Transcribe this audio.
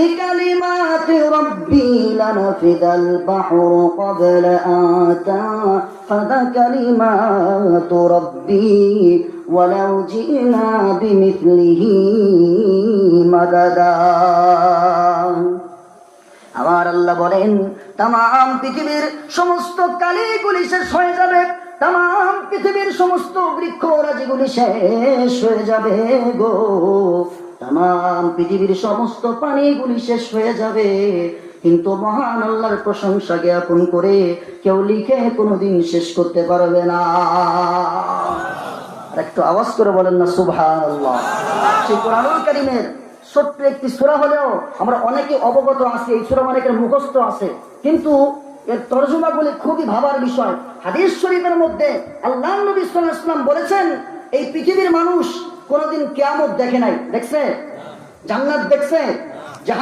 بكلمات ربي لنفذ البحر قبل أن تنفذ كلمات ربي ولو جئنا بمثله مددا আমার আল্লাহ বলেন তাম পৃথিবীর সমস্ত কালিগুলি শেষ হয়ে যাবে তাম পৃথিবীর সমস্ত বৃক্ষ রাজিগুলি শেষ হয়ে যাবে গো তাম পৃথিবীর সমস্ত পানিগুলি শেষ হয়ে যাবে। কিন্তু মহান আল্লাহর প্রশংসা জ্ঞাপন করে কেউ লিখে কোনোদিন শেষ করতে পারবে না। আর একটু আওয়াজ করে বলেন না সুবহান আল্লাহ সেই কোরআনুল কারিমের ছোট্ট একটি সুরা হলেও আমরা অনেকে অবগত আছি, এই সুরা অনেকের মুখস্থ আছে। কিন্তু এর তর্জমা তর্জমাগুলি খুবই ভাবার বিষয়। হাদিস শরীফের মধ্যে আল্লাহ নবী ওয়াসাল্লাম বলেছেন, এই পৃথিবীর মানুষ কোনোদিন কেয়ামত দেখে নাই দেখছে? জান্নাত দেখছে? জাহান